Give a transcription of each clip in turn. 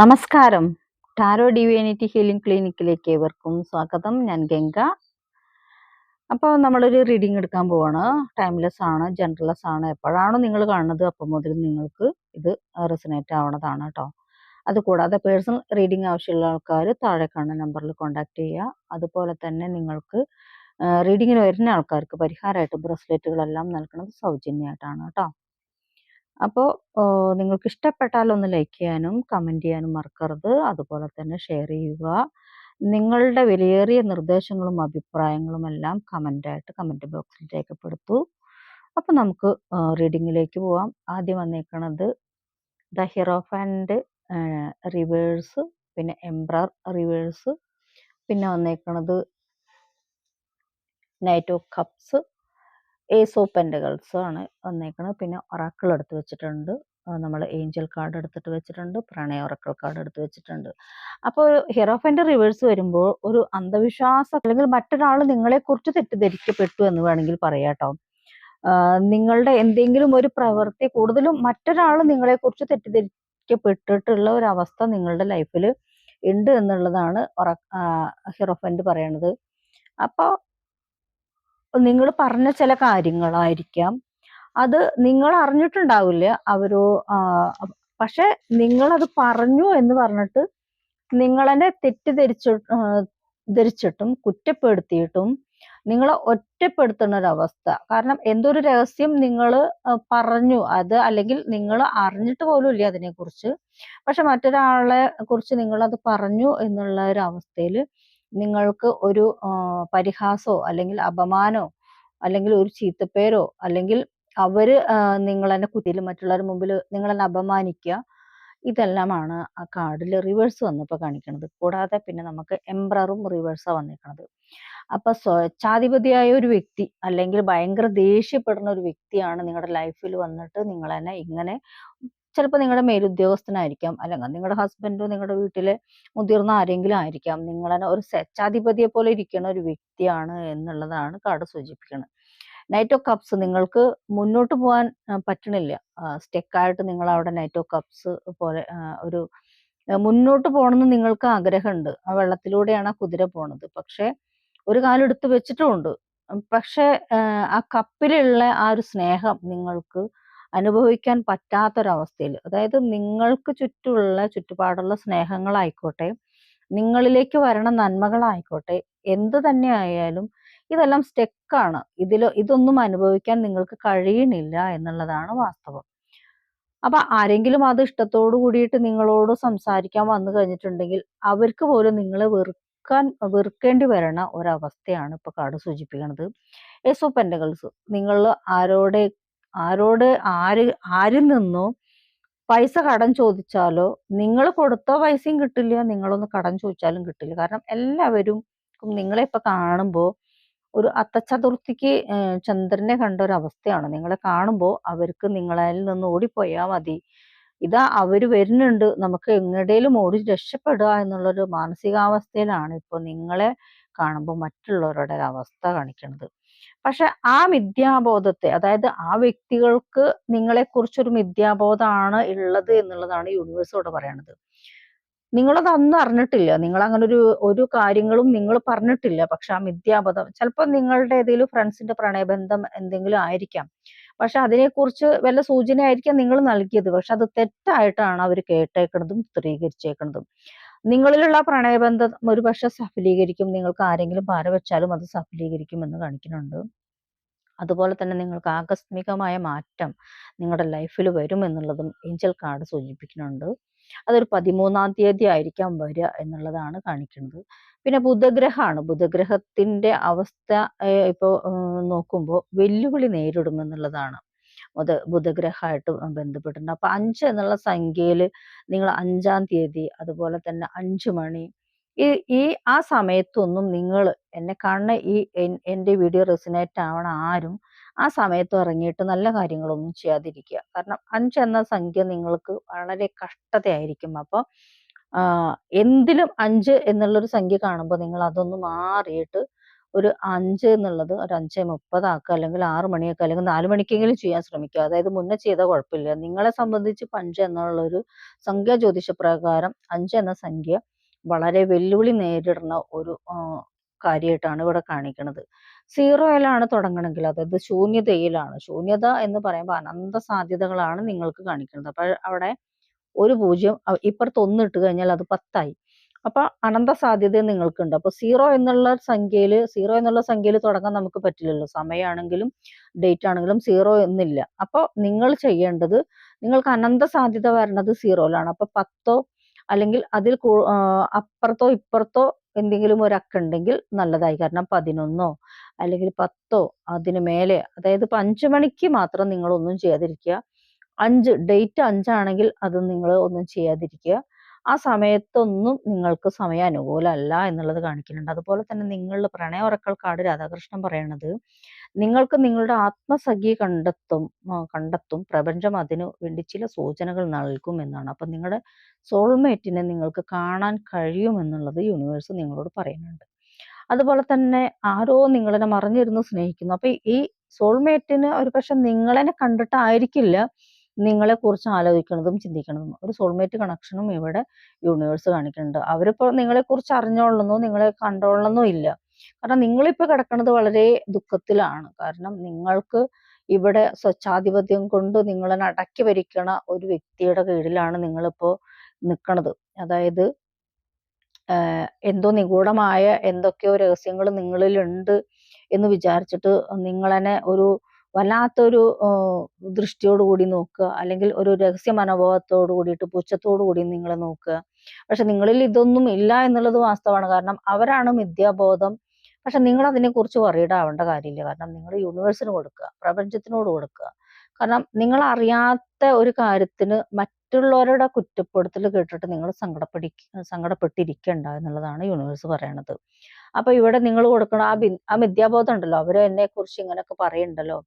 നമസ്കാരം. Tarot divinity healing ക്ലിനിക്കിലേക്ക് ഏവർക്കും സ്വാഗതം. ഞാൻ ഗംഗ. അപ്പോൾ നമ്മളൊരു റീഡിംഗ് എടുക്കാൻ പോവാണ്. ടൈംലെസ് ആണ് ജനറൽലെസ് ആണ്. എപ്പോഴാണോ നിങ്ങൾ കാണുന്നത് അപ്പം മുതൽ നിങ്ങൾക്ക് ഇത് റെസിനേറ്റ് ആവണതാണ് കേട്ടോ അതുകൂടാതെ പേഴ്സണൽ റീഡിംഗ് ആവശ്യമുള്ള ആൾക്കാർ താഴെ കാണുന്ന നമ്പറിൽ കോൺടാക്ട് ചെയ്യുക. അതുപോലെ തന്നെ നിങ്ങൾക്ക് റീഡിങ്ങിന് വരുന്ന ആൾക്കാർക്ക് പരിഹാരമായിട്ട് ബ്രസ്ലെറ്റുകളെല്ലാം നൽകുന്നത് സൗജന്യമായിട്ടാണ് കേട്ടോ അപ്പോൾ നിങ്ങൾക്ക് ഇഷ്ടപ്പെട്ടാൽ ഒന്ന് ലൈക്ക് ചെയ്യാനും കമന്റ് ചെയ്യാനും മറക്കരുത്. അതുപോലെ തന്നെ ഷെയർ ചെയ്യുക. നിങ്ങളുടെ വിലയേറിയ നിർദ്ദേശങ്ങളും അഭിപ്രായങ്ങളും എല്ലാം കമന്റായിട്ട് കമന്റ് ബോക്സിൽ രേഖപ്പെടുത്തൂ. അപ്പോൾ നമുക്ക് റീഡിങ്ങിലേക്ക് പോവാം. ആദ്യം വന്നേക്കണത് ദ ഹിറോഫാൻഡ് റിവേഴ്സ് പിന്നെ എംബ്രർ റിവേഴ്സ്. പിന്നെ വന്നേക്കണത് knight of cups. Ace of പെൻഡകൾസും ആണ് വന്നേക്കുന്നത് പിന്നെ ഒറാക്കിൾ എടുത്ത് വെച്ചിട്ടുണ്ട്. നമ്മൾ ഏഞ്ചൽ കാർഡ് എടുത്തിട്ട് വെച്ചിട്ടുണ്ട്. പ്രണയ ഒറക്കൾ കാർഡ് എടുത്ത് വെച്ചിട്ടുണ്ട്. അപ്പോൾ ഹെറോഫന്റെ റിവേഴ്സ് വരുമ്പോൾ ഒരു അന്ധവിശ്വാസം അല്ലെങ്കിൽ മറ്റൊരാൾ നിങ്ങളെക്കുറിച്ച് തെറ്റിദ്ധരിക്കപ്പെട്ടു എന്ന് വേണമെങ്കിൽ പറയാട്ടോ നിങ്ങളുടെ എന്തെങ്കിലും ഒരു പ്രവൃത്തി കൂടുതലും മറ്റൊരാൾ നിങ്ങളെക്കുറിച്ച് തെറ്റിദ്ധരിക്കപ്പെട്ടിട്ടുള്ള ഒരു അവസ്ഥ നിങ്ങളുടെ ലൈഫിൽ ഉണ്ട് എന്നുള്ളതാണ് ഹെറോഫന്റ് പറയണത്. അപ്പോൾ നിങ്ങൾ പറഞ്ഞ ചില കാര്യങ്ങളായിരിക്കാം. അത് നിങ്ങൾ അറിഞ്ഞിട്ടുണ്ടാവില്ല. അവരോ പക്ഷെ നിങ്ങളത് പറഞ്ഞു എന്ന് പറഞ്ഞിട്ട് നിങ്ങളെന്നെ തെറ്റിദ്ധരിച്ചു ധരിച്ചിട്ടും കുറ്റപ്പെടുത്തിയിട്ടും നിങ്ങളെ ഒറ്റപ്പെടുത്തുന്ന ഒരവസ്ഥ കാരണം എന്തൊരു രഹസ്യം നിങ്ങൾ പറഞ്ഞു. അത് അല്ലെങ്കിൽ നിങ്ങൾ അറിഞ്ഞിട്ട് പോലും ഇല്ല അതിനെക്കുറിച്ച്. പക്ഷെ മറ്റൊരാളെ കുറിച്ച് നിങ്ങൾ അത് പറഞ്ഞു എന്നുള്ള ഒരു അവസ്ഥയിൽ നിങ്ങൾക്ക് ഒരു പരിഹാസോ അല്ലെങ്കിൽ അപമാനോ അല്ലെങ്കിൽ ഒരു ചീത്തപ്പേരോ അല്ലെങ്കിൽ അവർ നിങ്ങളെന്നെ കുത്തിയിൽ മറ്റുള്ളവരുടെ മുമ്പിൽ നിങ്ങളെന്നെ അപമാനിക്കുക ഇതെല്ലാമാണ് ആ കാർഡിൽ റിവേഴ്സ് വന്നപ്പോൾ കാണിക്കുന്നത് കൂടാതെ പിന്നെ നമുക്ക് എംബ്രറും റിവേഴ്സാണ് വന്നിരിക്കുന്നത് അപ്പൊ സ്വച്ഛാധിപതിയായ ഒരു വ്യക്തി അല്ലെങ്കിൽ ഭയങ്കര ദേഷ്യപ്പെടുന്ന ഒരു വ്യക്തിയാണ് നിങ്ങളുടെ ലൈഫിൽ വന്നിട്ട് നിങ്ങളെന്നെ ഇങ്ങനെ ചിലപ്പോൾ നിങ്ങളുടെ മേലുദ്യോഗസ്ഥനായിരിക്കാം. അല്ലെങ്കിൽ നിങ്ങളുടെ ഹസ്ബൻഡോ നിങ്ങളുടെ വീട്ടിലെ മുതിർന്ന ആരെങ്കിലും ആയിരിക്കാം. നിങ്ങളെ ഒരു സ്വച്ഛാധിപതിയെ പോലെ ഇരിക്കുന്ന ഒരു വ്യക്തിയാണ് എന്നുള്ളതാണ് കാർഡ് സൂചിപ്പിക്കുന്നത് നൈറ്റ് ഓഫ് കപ്സ് നിങ്ങൾക്ക് മുന്നോട്ട് പോകാൻ പറ്റണില്ല. സ്റ്റെക്കായിട്ട് നിങ്ങൾ അവിടെ നൈറ്റ് ഓഫ് കപ്സ് പോലെ ഒരു മുന്നോട്ട് പോകണമെന്ന് നിങ്ങൾക്ക് ആഗ്രഹമുണ്ട്. ആ വെള്ളത്തിലൂടെയാണ് ആ കുതിര പോണത്. പക്ഷെ ഒരു കാലെടുത്ത് വെച്ചിട്ടുമുണ്ട് പക്ഷെ ആ കപ്പിലുള്ള ആ ഒരു സ്നേഹം നിങ്ങൾക്ക് അനുഭവിക്കാൻ പറ്റാത്തൊരവസ്ഥയിൽ അതായത് നിങ്ങൾക്ക് ചുറ്റുമുള്ള ചുറ്റുപാടുള്ള സ്നേഹങ്ങളായിക്കോട്ടെ നിങ്ങളിലേക്ക് വരണ നന്മകളായിക്കോട്ടെ എന്ത് തന്നെ ആയാലും ഇതെല്ലാം സ്റ്റെക്കാണ്. ഇതിൽ ഇതൊന്നും അനുഭവിക്കാൻ നിങ്ങൾക്ക് കഴിയണില്ല എന്നുള്ളതാണ് വാസ്തവം. അപ്പൊ ആരെങ്കിലും അത് ഇഷ്ടത്തോടു കൂടിയിട്ട് നിങ്ങളോട് സംസാരിക്കാൻ വന്നു കഴിഞ്ഞിട്ടുണ്ടെങ്കിൽ അവർക്ക് പോലും നിങ്ങളെ വെറുക്കാൻ വെറുക്കേണ്ടി വരണ ഒരവസ്ഥയാണ് ഇപ്പൊ കാർഡ് സൂചിപ്പിക്കുന്നത് എസ് ഓ പെൻഡകൾസ് നിങ്ങൾ ആരോടെ ആരോട് ആര് ആരിൽ നിന്നോ പൈസ കടം ചോദിച്ചാലോ നിങ്ങൾ കൊടുത്ത പൈസയും കിട്ടില്ല നിങ്ങളൊന്ന് കടം ചോദിച്ചാലും കിട്ടില്ല. കാരണം എല്ലാവരും നിങ്ങളെ ഇപ്പൊ കാണുമ്പോൾ ഒരു അത്തച്ചതുർത്ഥിക്ക് ചന്ദ്രനെ കണ്ട ഒരു അവസ്ഥയാണ്. നിങ്ങളെ കാണുമ്പോൾ അവർക്ക് നിങ്ങളിൽ നിന്ന് ഓടിപ്പോയാൽ മതി. ഇതാ അവർ വരുന്നുണ്ട്. നമുക്ക് എങ്ങടേലും ഓടി രക്ഷപ്പെടുക എന്നുള്ളൊരു മാനസികാവസ്ഥയിലാണ് ഇപ്പോൾ നിങ്ങളെ കാണുമ്പോൾ മറ്റുള്ളവരുടെ അവസ്ഥ കാണിക്കുന്നത് പക്ഷെ ആ മിഥ്യാബോധത്തെ അതായത് ആ വ്യക്തികൾക്ക് നിങ്ങളെ കുറിച്ചൊരു മിഥ്യാബോധമാണ് ഉള്ളത് എന്നുള്ളതാണ് യൂണിവേഴ്സോട് പറയണത്. നിങ്ങളത് അന്ന് അറിഞ്ഞിട്ടില്ല. നിങ്ങൾ അങ്ങനെ ഒരു ഒരു കാര്യങ്ങളും നിങ്ങൾ പറഞ്ഞിട്ടില്ല. പക്ഷെ ആ മിഥ്യാബോധം ചിലപ്പോൾ നിങ്ങളുടെ ഏതെങ്കിലും ഫ്രണ്ട്സിന്റെ പ്രണയബന്ധം എന്തെങ്കിലും ആയിരിക്കാം. പക്ഷെ അതിനെക്കുറിച്ച് വല്ല സൂചന ആയിരിക്കാം നിങ്ങൾ നൽകിയത്. പക്ഷെ അത് തെറ്റായിട്ടാണ് അവർ കേട്ടേക്കുന്നതും ചിത്രീകരിച്ചേക്കുന്നതും നിങ്ങളിലുള്ള പ്രണയബന്ധം ഒരു പക്ഷെ സഫലീകരിക്കും. നിങ്ങൾക്ക് ആരെങ്കിലും പാര വെച്ചാലും അത് സഫലീകരിക്കും എന്ന് കാണിക്കുന്നുണ്ട്. അതുപോലെ തന്നെ നിങ്ങൾക്ക് ആകസ്മികമായ മാറ്റം നിങ്ങളുടെ ലൈഫിൽ വരും എന്നുള്ളതും ഏഞ്ചൽ കാർഡ് സൂചിപ്പിക്കുന്നുണ്ട്. അതൊരു പതിമൂന്നാം തീയതി ആയിരിക്കാം വരിക എന്നുള്ളതാണ് കാണിക്കുന്നത്. പിന്നെ ബുധഗ്രഹമാണ്. ബുധഗ്രഹത്തിന്റെ അവസ്ഥ ഇപ്പോൾ നോക്കുമ്പോൾ വെല്ലുവിളി നേരിടുമെന്നുള്ളതാണ് ബുധ ബുധഗ്രഹമായിട്ട് ബന്ധപ്പെട്ടിട്ടുണ്ട്. അപ്പൊ അഞ്ച് എന്നുള്ള സംഖ്യയിൽ നിങ്ങൾ അഞ്ചാം തീയതി അതുപോലെ തന്നെ അഞ്ചു മണി ഈ ഈ ആ സമയത്തൊന്നും നിങ്ങൾ എന്നെ കാണുന്ന ഈ എന്റെ വീഡിയോ റെസിനേറ്റ് ആവണ ആരും ആ സമയത്ത് ഇറങ്ങിയിട്ട് നല്ല കാര്യങ്ങളൊന്നും ചെയ്യാതിരിക്കുക. കാരണം അഞ്ച് എന്ന സംഖ്യ നിങ്ങൾക്ക് വളരെ കഷ്ടതയായിരിക്കും. അപ്പോൾ എന്തിലും അഞ്ച് എന്നുള്ളൊരു സംഖ്യ കാണുമ്പോൾ നിങ്ങൾ അതൊന്ന് മാറിയിട്ട് ഒരു അഞ്ച് എന്നുള്ളത് ഒരു 5:30 ആക്കുക. അല്ലെങ്കിൽ ആറ് മണിയൊക്കെ അല്ലെങ്കിൽ നാല് മണിക്കെങ്കിലും ചെയ്യാൻ ശ്രമിക്കുക. അതായത് മുന്നേ ചെയ്താൽ കുഴപ്പമില്ല. നിങ്ങളെ സംബന്ധിച്ച് പഞ്ച് എന്നുള്ള ഒരു സംഖ്യാ ജ്യോതിഷ പ്രകാരം അഞ്ച് എന്ന സംഖ്യ വളരെ വെല്ലുവിളി നേരിടുന്ന ഒരു കാര്യമായിട്ടാണ് ഇവിടെ കാണിക്കുന്നത് സീറോയിലാണ് തുടങ്ങണമെങ്കിൽ അതായത് ശൂന്യതയിലാണ്. ശൂന്യത എന്ന് പറയുമ്പോൾ അനന്ത സാധ്യതകളാണ് നിങ്ങൾക്ക് കാണിക്കുന്നത്. അപ്പോൾ അവിടെ ഒരു പൂജ്യം ഇപ്പുറത്ത് ഒന്ന് ഇട്ട് കഴിഞ്ഞാൽ അത് 10 ആയി. അപ്പൊ അനന്ത സാധ്യത നിങ്ങൾക്കുണ്ട്. അപ്പൊ സീറോ എന്നുള്ള സംഖ്യയിൽ സീറോ എന്നുള്ള സംഖ്യയിൽ തുടങ്ങാൻ നമുക്ക് പറ്റില്ലല്ലോ. സമയമാണെങ്കിലും ഡേറ്റ് ആണെങ്കിലും സീറോ എന്നില്ല. അപ്പൊ നിങ്ങൾ ചെയ്യേണ്ടത് നിങ്ങൾക്ക് അനന്ത സാധ്യത വരണത് സീറോയിലാണ് അപ്പൊ 10ഓ അല്ലെങ്കിൽ അതിൽ അപ്പുറത്തോ ഇപ്പുറത്തോ എന്തെങ്കിലും ഒരു അക്കമുണ്ടെങ്കിൽ നല്ലതായി. കാരണം 11ഓ അല്ലെങ്കിൽ 10ഓ അതിന് മേലെ അതായത് ഇപ്പൊ 5 മണിക്ക് മാത്രം നിങ്ങൾ ഒന്നും ചെയ്യാതിരിക്കുക. അഞ്ച് ഡേറ്റ് 5 ആണെങ്കിൽ അത് നിങ്ങൾ ഒന്നും ചെയ്യാതിരിക്കുക. ആ സമയത്തൊന്നും നിങ്ങൾക്ക് സമയം അനുകൂലമല്ല എന്നുള്ളത് കാണിക്കുന്നുണ്ട്. അതുപോലെ തന്നെ നിങ്ങളുടെ പ്രണയ ഉറക്കൽ രാധാകൃഷ്ണൻ പറയണത് നിങ്ങൾക്ക് നിങ്ങളുടെ ആത്മസഖി കണ്ടെത്തും കണ്ടെത്തും. പ്രപഞ്ചം അതിനു വേണ്ടി ചില സൂചനകൾ നൽകും എന്നാണ്. അപ്പൊ നിങ്ങളുടെ സോൾമേറ്റിനെ നിങ്ങൾക്ക് കാണാൻ കഴിയുമെന്നുള്ളത് യൂണിവേഴ്സ് നിങ്ങളോട് പറയുന്നുണ്ട്. അതുപോലെ തന്നെ ആരോ നിങ്ങളെ മറിഞ്ഞിരുന്ന് സ്നേഹിക്കുന്നു. അപ്പൊ ഈ സോൾമേറ്റിന് ഒരു പക്ഷെ നിങ്ങളെന്നെ കണ്ടിട്ടായിരിക്കില്ല നിങ്ങളെക്കുറിച്ച് ആലോചിക്കുന്നതും ചിന്തിക്കണതും. ഒരു സോൾമേറ്റ് കണക്ഷനും ഇവിടെ യൂണിവേഴ്സ് കാണിക്കുന്നുണ്ട്. അവരിപ്പോ നിങ്ങളെക്കുറിച്ച് അറിഞ്ഞോളണമെന്നോ നിങ്ങളെ കണ്ടോളണമെന്നോ ഇല്ല. കാരണം നിങ്ങളിപ്പോ കിടക്കുന്നത് വളരെ ദുഃഖത്തിലാണ്. കാരണം നിങ്ങൾക്ക് ഇവിടെ സ്വച്ഛാധിപത്യം കൊണ്ട് നിങ്ങളെ അടക്കി ഭരിക്കണ ഒരു വ്യക്തിയുടെ കീഴിലാണ് നിങ്ങളിപ്പോ നിക്കണത്. അതായത് എന്തോ നിഗൂഢമായ എന്തൊക്കെയോ രഹസ്യങ്ങൾ നിങ്ങളിലുണ്ട് എന്ന് വിചാരിച്ചിട്ട് നിങ്ങളെന്നെ ഒരു വല്ലാത്തൊരു ദൃഷ്ടിയോട് കൂടി നോക്കുക. അല്ലെങ്കിൽ ഒരു രഹസ്യ മനോഭാവത്തോട് കൂടിയിട്ട് പുച്ഛത്തോടു കൂടി നിങ്ങൾ നോക്കുക. പക്ഷെ നിങ്ങളിൽ ഇതൊന്നും ഇല്ല എന്നുള്ളത് വാസ്തവമാണ്. കാരണം അവരാണ് മിഥ്യാബോധം. പക്ഷെ നിങ്ങൾ അതിനെക്കുറിച്ച് വറീഡ് ആവേണ്ട കാര്യമില്ല. കാരണം നിങ്ങൾ യൂണിവേഴ്സിന് കൊടുക്കുക. പ്രപഞ്ചത്തിനോട് കൊടുക്കുക. കാരണം നിങ്ങൾ അറിയാത്ത ഒരു കാര്യത്തിന് മറ്റുള്ളവരുടെ കുറ്റപ്പെടുത്തൽ കേട്ടിട്ട് നിങ്ങൾ സങ്കടപ്പെടി സങ്കടപ്പെട്ടിരിക്കണ്ട എന്നുള്ളതാണ് യൂണിവേഴ്സ് പറയണത്. അപ്പൊ ഇവിടെ നിങ്ങൾ കൊടുക്കണ ആ ആ മിഥ്യാബോധം ഉണ്ടല്ലോ അവർ എന്നെക്കുറിച്ച് ഇങ്ങനെയൊക്കെ പറയുന്നുണ്ടല്ലോ.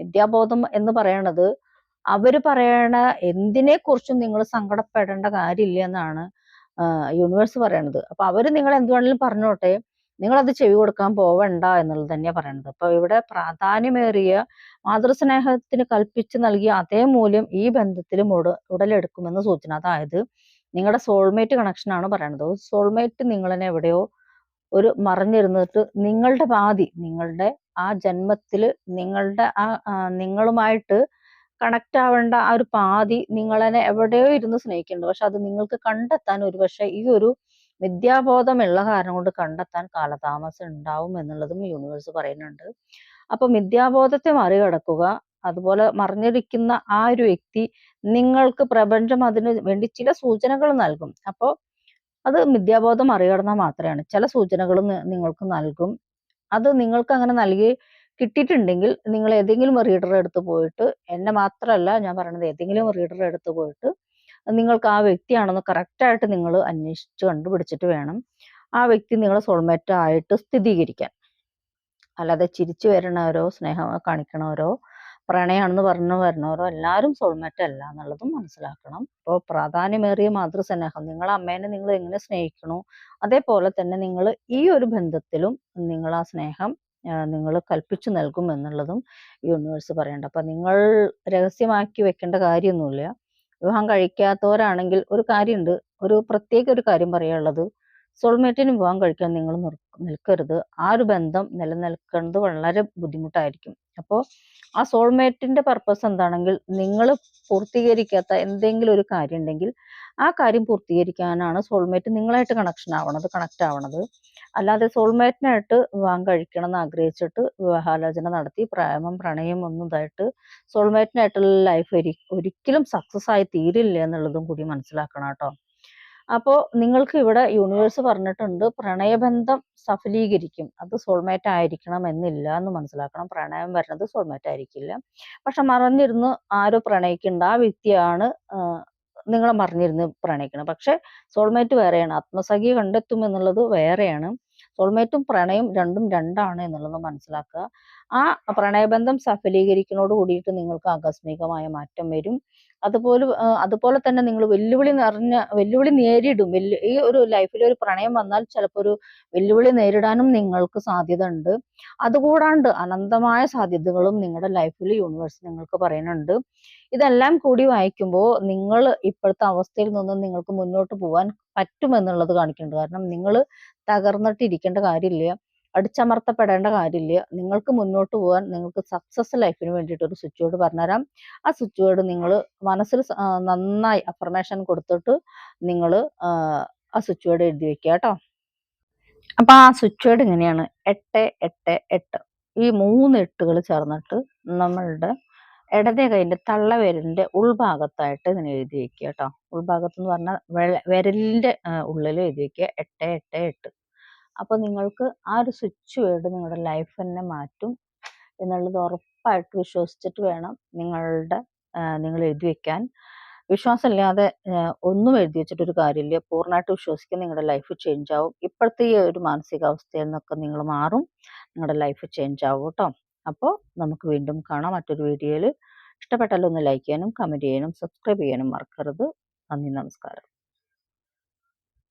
മിഥ്യാബോധം എന്ന് പറയണത് അവർ പറയണ എന്തിനെ കുറിച്ചും നിങ്ങൾ സങ്കടപ്പെടേണ്ട കാര്യമില്ല എന്നാണ് യൂണിവേഴ്സ് പറയണത്. അപ്പൊ അവർ നിങ്ങൾ എന്ത് വേണമെങ്കിലും നിങ്ങൾ അത് ചെവി കൊടുക്കാൻ പോവണ്ട എന്നുള്ളത് തന്നെയാ പറയണത്. അപ്പൊ ഇവിടെ പ്രാധാന്യമേറിയ മാതൃസ്നേഹത്തിന് കൽപ്പിച്ച് നൽകിയ അതേ മൂല്യം ഈ ബന്ധത്തിലും ഉട ഉടലെടുക്കുമെന്ന് സൂചന. അതായത് നിങ്ങളുടെ സോൾമേറ്റ് കണക്ഷനാണ് പറയണത്. സോൾമേറ്റ് നിങ്ങളെ എവിടെയോ ഒരു മറഞ്ഞിരുന്നിട്ട് നിങ്ങളുടെ പാതി നിങ്ങളുടെ ആ ജന്മത്തിൽ നിങ്ങളുടെ ആ നിങ്ങളുമായിട്ട് കണക്ട് ആവേണ്ട ആ ഒരു പാതി നിങ്ങളെ എവിടെയോ ഇരുന്ന് സ്നേഹിക്കുന്നുണ്ട്. പക്ഷെ അത് നിങ്ങൾക്ക് കണ്ടെത്താൻ ഒരു ഒരുപക്ഷെ ഈ ഒരു മിഥ്യാബോധമുള്ള കാരണം കൊണ്ട് കണ്ടെത്താൻ കാലതാമസം ഉണ്ടാവും എന്നുള്ളതും യൂണിവേഴ്സ് പറയുന്നുണ്ട്. അപ്പൊ മിഥ്യാബോധത്തെ മറികടക്കുക. അതുപോലെ മറിഞ്ഞിരിക്കുന്ന ആ ഒരു വ്യക്തി നിങ്ങൾക്ക് പ്രപഞ്ചം അതിന് വേണ്ടി ചില സൂചനകൾ നൽകും. അപ്പൊ അത് മിഥ്യാബോധം മറികടന്നാൽ മാത്രമാണ്. ചില സൂചനകൾ നിങ്ങൾക്ക് നൽകും. അത് നിങ്ങൾക്ക് അങ്ങനെ നൽകി കിട്ടിയിട്ടുണ്ടെങ്കിൽ നിങ്ങൾ ഏതെങ്കിലും റീഡറെ അടുത്ത് പോയിട്ട് എന്നെ മാത്രമല്ല ഞാൻ പറയണത് ഏതെങ്കിലും റീഡറെ അടുത്ത് പോയിട്ട് നിങ്ങൾക്ക് ആ വ്യക്തിയാണെന്ന് കറക്റ്റായിട്ട് നിങ്ങൾ അന്വേഷിച്ച് കണ്ടുപിടിച്ചിട്ട് വേണം ആ വ്യക്തി നിങ്ങളെ സോൾമേറ്റ് ആയിട്ട് സ്ഥിരീകരിക്കാൻ. അല്ലാതെ ചിരിച്ചു വരണവരോ സ്നേഹം കാണിക്കണവരോ പ്രണയാണെന്ന് പറഞ്ഞു വരുന്നവരോ എല്ലാവരും സോൾമേറ്റ് അല്ല എന്നുള്ളതും മനസ്സിലാക്കണം. അപ്പൊ പ്രാധാന്യമേറിയ മാതൃസ്നേഹം നിങ്ങൾ അമ്മേനെ നിങ്ങൾ എങ്ങനെ സ്നേഹിക്കണോ അതേപോലെ തന്നെ നിങ്ങൾ ഈ ഒരു ബന്ധത്തിലും നിങ്ങൾ ആ സ്നേഹം നിങ്ങൾ കൽപ്പിച്ചു നൽകും എന്നുള്ളതും യൂണിവേഴ്സ് പറയേണ്ട അപ്പൊ നിങ്ങൾ രഹസ്യമാക്കി വെക്കേണ്ട കാര്യമൊന്നുമില്ല. വിവാഹം കഴിക്കാത്തവരാണെങ്കിൽ ഒരു കാര്യമുണ്ട്. ഒരു പ്രത്യേക ഒരു കാര്യം പറയാനുള്ളത് സോൾമേറ്റിന് വിവാഹം കഴിക്കാൻ നിങ്ങൾ നിൽക്കരുത്. ആ ഒരു ബന്ധം നിലനിൽക്കുന്നത് വളരെ ബുദ്ധിമുട്ടായിരിക്കും. അപ്പോൾ ആ സോൾമേറ്റിന്റെ പർപ്പസ് എന്താണെങ്കിൽ നിങ്ങൾ പൂർത്തീകരിക്കാത്ത എന്തെങ്കിലും ഒരു കാര്യം ഉണ്ടെങ്കിൽ ആ കാര്യം പൂർത്തീകരിക്കാനാണ് സോൾമേറ്റ് നിങ്ങളായിട്ട് കണക്ഷൻ ആവണത് കണക്ട് ആവണത്. അല്ലാതെ സോൾമേറ്റിനായിട്ട് വിവാഹം കഴിക്കണം എന്ന് ആഗ്രഹിച്ചിട്ട് വിവാഹാലോചന നടത്തി പ്രേമം പ്രണയം ഒന്നും ഇതായിട്ട് സോൾമേറ്റിനായിട്ടുള്ള ലൈഫ് ഒരിക്കലും സക്സസ് ആയി തീരില്ല എന്നുള്ളതും കൂടി മനസ്സിലാക്കണം ട്ടോ. അപ്പൊ നിങ്ങൾക്ക് ഇവിടെ യൂണിവേഴ്സ് പറഞ്ഞിട്ടുണ്ട് പ്രണയബന്ധം സഫലീകരിക്കും. അത് സോൾമേറ്റ് ആയിരിക്കണം എന്നില്ല എന്ന് മനസ്സിലാക്കണം. പ്രണയം വരണത് സോൾമേറ്റ് ആയിരിക്കില്ല. പക്ഷെ മറഞ്ഞിരുന്ന് ആരോ പ്രണയിക്കേണ്ട ആ വ്യക്തിയാണ് നിങ്ങൾ നിങ്ങളെ പ്രണയിക്കണം. പക്ഷെ സോൾമേറ്റ് വേറെയാണ്. ആത്മസഖി കണ്ടെത്തും എന്നുള്ളത് വേറെയാണ്. സോൾമേറ്റും പ്രണയം രണ്ടും രണ്ടാണ് എന്നുള്ളത് മനസ്സിലാക്കുക. ആ പ്രണയബന്ധം സഫലീകരിക്കുന്നതോട് കൂടിയിട്ട് നിങ്ങൾക്ക് ആകസ്മികമായ മാറ്റം വരും. അതുപോലെ അതുപോലെ തന്നെ നിങ്ങൾ വെല്ലുവിളി നിറഞ്ഞ വെല്ലുവിളി നേരിടും. വെല്ലു ഈ ഒരു ലൈഫിൽ ഒരു പ്രണയം വന്നാൽ ചിലപ്പോൾ ഒരു വെല്ലുവിളി നേരിടാനും നിങ്ങൾക്ക് സാധ്യത ഉണ്ട്. അതുകൂടാണ്ട് അനന്തമായ സാധ്യതകളും നിങ്ങളുടെ ലൈഫിൽ യൂണിവേഴ്സ് നിങ്ങൾക്ക് പറയുന്നുണ്ട് ഇതെല്ലാം കൂടി വായിക്കുമ്പോൾ നിങ്ങൾ ഇപ്പോഴത്തെ അവസ്ഥയിൽ നിന്നും നിങ്ങൾക്ക് മുന്നോട്ട് പോകാൻ പറ്റുമെന്നുള്ളത് കാണിക്കുന്നുണ്ട്. കാരണം നിങ്ങൾ തകർന്നിട്ട് ഇരിക്കേണ്ട കാര്യമില്ല. അടിച്ചമർത്തപ്പെടേണ്ട കാര്യമില്ല. നിങ്ങൾക്ക് മുന്നോട്ട് പോകാൻ നിങ്ങൾക്ക് സക്സസ് ലൈഫിന് വേണ്ടിയിട്ട് ഒരു സ്വിച്ച് ബോർഡ് പറഞ്ഞുതരാം. ആ സ്വിച്ച് ബോർഡ് നിങ്ങൾ മനസ്സിൽ നന്നായി അഫർമേഷൻ കൊടുത്തിട്ട് നിങ്ങൾ ആ സ്വിച്ച് ബോർഡ് എഴുതി വെക്കുക കേട്ടോ. അപ്പൊ ആ സ്വിച്ച് ബോർഡ് ഇങ്ങനെയാണ് എട്ട് എട്ട് എട്ട്. ഈ മൂന്ന് എട്ടുകൾ ചേർന്നിട്ട് നമ്മളുടെ ഇടതേ കൈയിന്റെ തള്ളവിരലിന്റെ ഉൾഭാഗത്തായിട്ട് ഇങ്ങനെ എഴുതി വെക്കുക കേട്ടോ. ഉൾഭാഗത്ത് എന്ന് പറഞ്ഞാൽ വിരലിന്റെ ഉള്ളിൽ എഴുതി വെക്കുക. എട്ട് എട്ട് എട്ട്. അപ്പൊ നിങ്ങൾക്ക് ആ ഒരു സ്വിച്ച് വേർഡ് നിങ്ങളുടെ ലൈഫ് തന്നെ മാറ്റും എന്നുള്ളത് ഉറപ്പായിട്ട് വിശ്വസിച്ചിട്ട് വേണം നിങ്ങളുടെ നിങ്ങൾ എഴുതി വെക്കാൻ. വിശ്വാസമില്ലാതെ ഒന്നും എഴുതി വെച്ചിട്ട് ഒരു കാര്യമില്ല. പൂർണമായിട്ട് വിശ്വസിക്കുക നിങ്ങളുടെ ലൈഫ് ചേഞ്ച് ആവും. ഇപ്പോഴത്തെ ഈ ഒരു മാനസികാവസ്ഥയിൽ നിന്നൊക്കെ നിങ്ങൾ മാറും. നിങ്ങളുടെ ലൈഫ് ചേഞ്ച് ആവും കേട്ടോ. അപ്പോൾ നമുക്ക് വീണ്ടും കാണാം. മറ്റൊരു വീഡിയോയിൽ ഇഷ്ടപ്പെട്ടാലൊന്ന് ലൈക്ക് ചെയ്യാനും കമന്റ് ചെയ്യാനും സബ്സ്ക്രൈബ് ചെയ്യാനും മറക്കരുത്. നന്ദി നമസ്കാരം.